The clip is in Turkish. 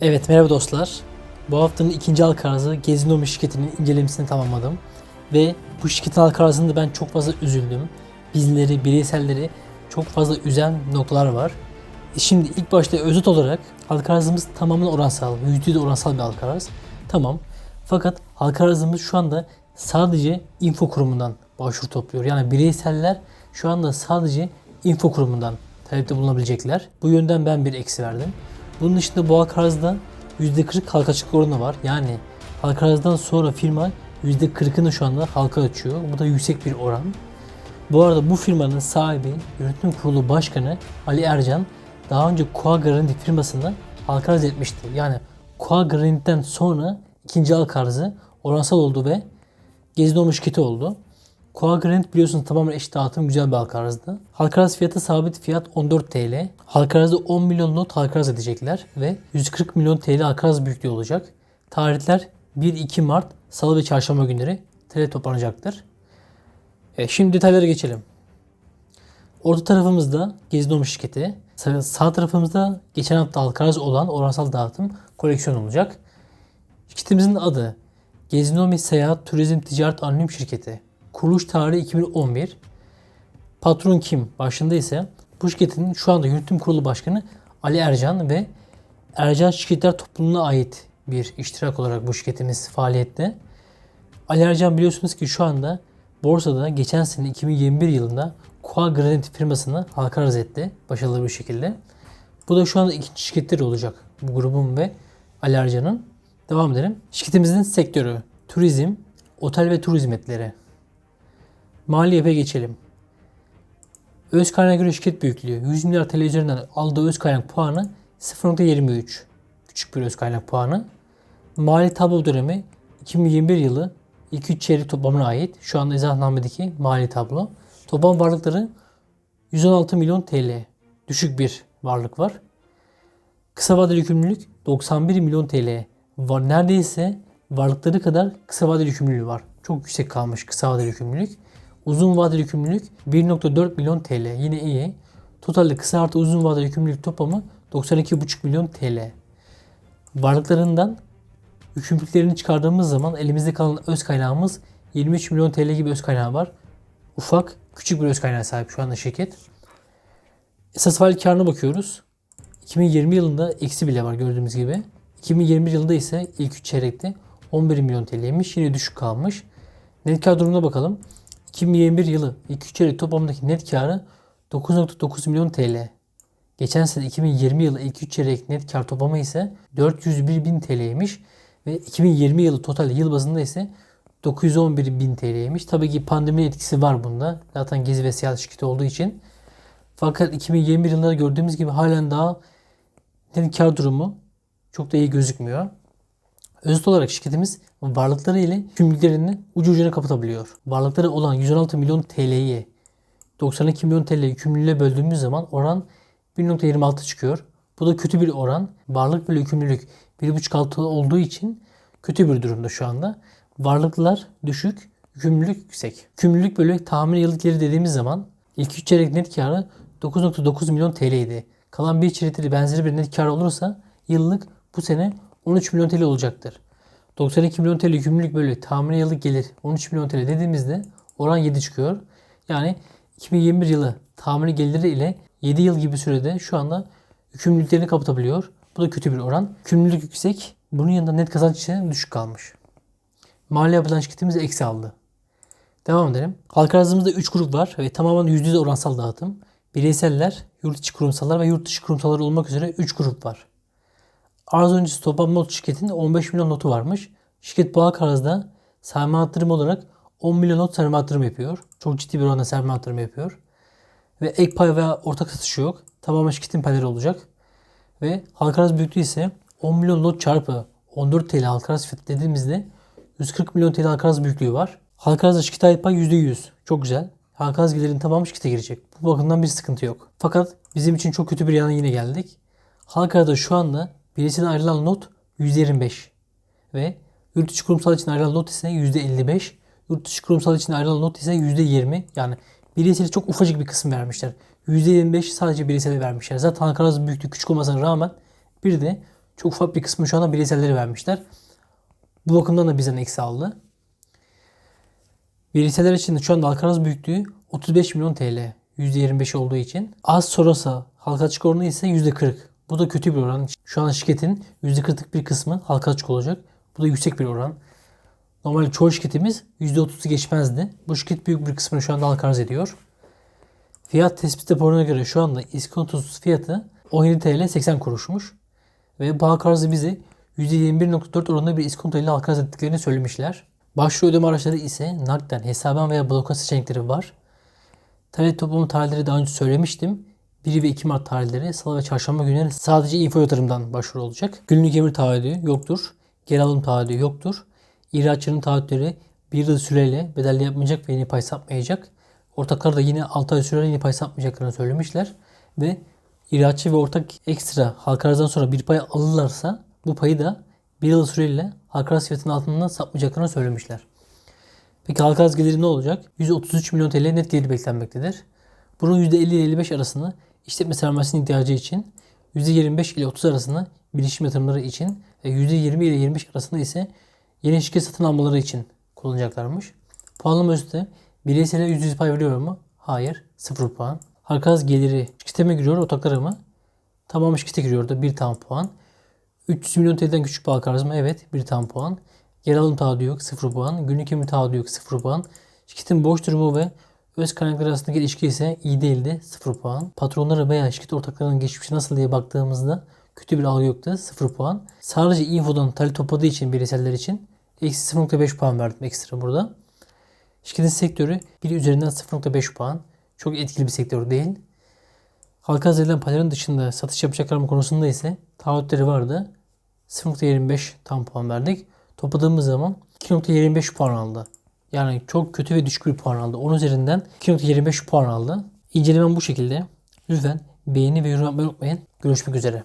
Evet merhaba dostlar. Bu haftanın ikinci halka arzı Gezinomi şirketinin incelemesini tamamladım. Ve bu şirketin halka arzında ben çok fazla üzüldüm. Bizleri, bireyselleri çok fazla üzen noktalar var. E Şimdi ilk başta özet olarak halka arzımız tamamen oransal, %100 oransal bir halka arz. Tamam. Fakat halka arzımız şu anda sadece info kurumundan başvuru topluyor. Yani bireyseller şu anda sadece info kurumundan talepte bulunabilecekler. Bu yönden ben bir eksi verdim. Bunun dışında bu halka arzda %40 halka açık oranı var. Yani halka sonra firma %40'ını şu anda halka açıyor. Bu da yüksek bir oran. Bu arada bu firmanın sahibi, yönetim kurulu başkanı Ali Ercan daha önce Koa Garanti firmasını halka arz etmişti. Yani Koa Garanti'den sonra ikinci halka arzı oransal oldu ve Gezi Domu şirketi oldu. Koa Granit biliyorsunuz tamamen eş dağıtım güzel bir halka arzdı. Halka arz fiyatı sabit fiyat 14 TL. Halka arzda 10 milyon not halka arz edecekler ve 140 milyon TL halka arz büyüklüğü olacak. Tarihler 1-2 Mart Salı ve Çarşamba günleri TL toplanacaktır. E, şimdi detaylara geçelim. Orta tarafımızda Gezi Domu şirketi. Sağ, tarafımızda geçen hafta halka olan oransal dağıtım koleksiyon olacak. Şirketimizin adı Gezinomi Seyahat Turizm Ticaret Anonim Şirketi. Kuruluş tarihi 2011. Patron kim? Başında ise bu şirketin şu anda yönetim kurulu başkanı Ali Ercan ve Ercan Şirketler Topluluğu'na ait bir iştirak olarak bu şirketimiz faaliyette. Ali Ercan biliyorsunuz ki şu anda borsada geçen sene 2021 yılında Koa Granit firmasını halka arz etti başarılı bir şekilde. Bu da şu anda ikinci şirketleri olacak bu grubun ve Ali Ercan'ın. Devam edelim. Şirketimizin sektörü turizm, otel ve tur hizmetleri. Mali yapıya geçelim. Öz kaynağa göre şirket büyüklüğü 100 milyar TL üzerinden aldığı öz kaynak puanı 0.23. Küçük bir öz kaynak puanı. Mali tablo dönemi 2021 yılı ilk 3 çeyrek toplamına ait. Şu anda izahnamedeki mali tablo. Toplam varlıkları 116 milyon TL. Düşük bir varlık var. Kısa vadeli yükümlülük 91 milyon TL. Var, neredeyse varlıkları kadar kısa vadeli yükümlülüğü var. Çok yüksek kalmış kısa vadeli yükümlülük. Uzun vadeli yükümlülük 1.4 milyon TL. Yine iyi. Totalde kısa artı uzun vadeli yükümlülük toplamı 92,5 milyon TL. Varlıklarından yükümlülüklerini çıkardığımız zaman elimizde kalan öz kaynağımız 23 milyon TL gibi öz kaynağı var. Ufak, küçük bir öz kaynağı sahip şu anda şirket. Esas faaliyet karına bakıyoruz. 2020 yılında eksi bile var gördüğümüz gibi. 2021 yılında ise ilk 3 çeyrekte 11 milyon TL'ymiş. Yine düşük kalmış. Net kar durumuna bakalım. 2021 yılı ilk 3 çeyrek toplamındaki net karı 9.9 milyon TL. Geçen sene 2020 yılı ilk 3 çeyrek net kar toplamı ise 401 bin TL'ymiş. Ve 2020 yılı total yıl bazında ise 911 bin TL'ymiş. Tabii ki pandeminin etkisi var bunda. Zaten gezi ve seyahat şirketi olduğu için. Fakat 2021 yılında gördüğümüz gibi halen daha net kar durumu çok da iyi gözükmüyor. Özet olarak şirketimiz varlıkları ile yükümlülüklerini ucu ucuna kapatabiliyor. Varlıkları olan 116 milyon TL'yi 92 milyon TL yükümlülüğe böldüğümüz zaman oran 1.26 çıkıyor. Bu da kötü bir oran. Varlık bölü yükümlülük 1.5-6 olduğu için kötü bir durumda şu anda. Varlıklar düşük, yükümlülük yüksek. Yükümlülük bölü tahmin yıllık geliri dediğimiz zaman ilk 3 çeyrek net karı 9.9 milyon TL idi. Kalan bir çeyrekte benzeri bir net kar olursa yıllık bu sene 13 milyon TL olacaktır. 92 milyon TL yükümlülük bölü tahmini yıllık gelir 13 milyon TL dediğimizde oran 7 çıkıyor. Yani 2021 yılı tahmini geliri ile 7 yıl gibi sürede şu anda yükümlülüklerini kapatabiliyor. Bu da kötü bir oran. Yükümlülük yüksek. Bunun yanında net kazanç ise düşük kalmış. Mali yapılan şirketimiz eksi aldı. Devam edelim. Halka arzımızda 3 grup var ve tamamen %100 oransal dağıtım. Bireyseller, yurt içi kurumsallar ve yurt dışı kurumsallar olmak üzere 3 grup var. Arz öncesi toplam not şirketin 15 milyon notu varmış. Şirket bu arzda sermaye artırım olarak 10 milyon not sermaye artırım yapıyor. Çok ciddi bir oranda sermaye artırım yapıyor. Ve ek pay veya ortak satışı yok. Tamamen şirketin payları olacak. Ve halka arz büyüklüğü ise 10 milyon not çarpı 14 TL halka arz fiyatı dediğimizde 140 milyon TL halka arz büyüklüğü var. Halka arzda şirkete ait pay %100. Çok güzel. Halka arz gelirinin tamamı şirkete girecek. Bu bakımdan bir sıkıntı yok. Fakat bizim için çok kötü bir yana yine geldik. Halka arzda şu anda birisine ayrılan not %25 ve yurt içi kurumsal için ayrılan not ise %55. Yurt dışı kurumsal için ayrılan not ise %20. Yani bireysel çok ufacık bir kısım vermişler. %25 sadece bireysel vermişler. Zaten arz büyüklüğü küçük olmasına rağmen bir de Çok ufak bir kısmı şu anda bireyselleri vermişler. Bu bakımdan da bizden eksi aldı. Bireyseller için şu anda halka arz büyüklüğü 35 milyon TL. %25 olduğu için. Az sonrası halka açık oranı ise %40. Bu da kötü bir oran. Şu an şirketin %40'lık bir kısmı halka açık olacak. Bu da yüksek bir oran. Normalde çoğu şirketimiz %30'u geçmezdi. Bu şirket büyük bir kısmını şu anda halka arz ediyor. Fiyat tespit raporuna göre şu anda iskontosuz fiyatı 17 TL 80 kuruşmuş. Ve bu halka arzı bize %21.4 oranında bir iskonto ile halka arz ettiklerini söylemişler. Başvuru ödeme araçları ise nakden, hesaben veya bloka seçenekleri var. Talep toplumu tarihleri daha önce söylemiştim. 1 ve 2 Mart tarihleri salı ve çarşamba günleri sadece info yatırımdan başvuru olacak. Günlük emir taahhüdü yoktur. Geri alım taahhüdü yoktur. İhracatçının taahhütleri 1 yıl süreyle bedelli yapmayacak ve yeni pay sapmayacak. Ortaklar da yine 6 ay süreyle yeni pay sapmayacaklarını söylemişler. Ve İhracatçı ve ortak ekstra halka arzdan sonra bir pay alırlarsa bu payı da bir yıl süreyle halka arz fiyatının altından sapmayacaklarını söylemişler. Peki halka arz geliri ne olacak? 133 milyon TL net gelir beklenmektedir. Bunun %50 ile 55 arasını işletme sermayesinin ihtiyacı için, %25 ile 30 arasını bilişim yatırımları için ve %20 ile 25 arasında ise yeni şirket satın almaları için kullanacaklarmış. Puanlama üstü bireysele %100 pay veriyor mu? Hayır. 0 puan. Arz geliri şirkete mi giriyor, ortaklara mı? Tamamı şirkete giriyor da 1 tam puan. 300 milyon TL'den küçük arz mı? Evet. 1 tam puan. Yer alım taahhüdü yok 0 puan. Günlük emir taahhüdü yok 0 puan. Şirketin borç durumu ve öz kaynakları arasındaki ilişki ise iyi değildi 0 puan. Patronları veya şirket ortaklarının geçmişi nasıl diye baktığımızda kötü bir algı yoktu 0 puan. Sadece infodan talep topladığı için bireyseller için eksi 0.5 puan verdim ekstra burada. Şirketin sektörü bir üzerinden 0.5 puan. Çok etkili bir sektör değil. Halka edilen payların dışında satış yapacaklar mı konusunda ise taahhütleri vardı. 0.25 tam puan verdik. Topladığımız zaman 2.25 puan aldı. Yani çok kötü ve düşük bir puan aldı. 10 üzerinden 2.25 puan aldı. İncelemem bu şekilde. Lütfen beğeni ve yorum yapmayı unutmayın. Görüşmek üzere.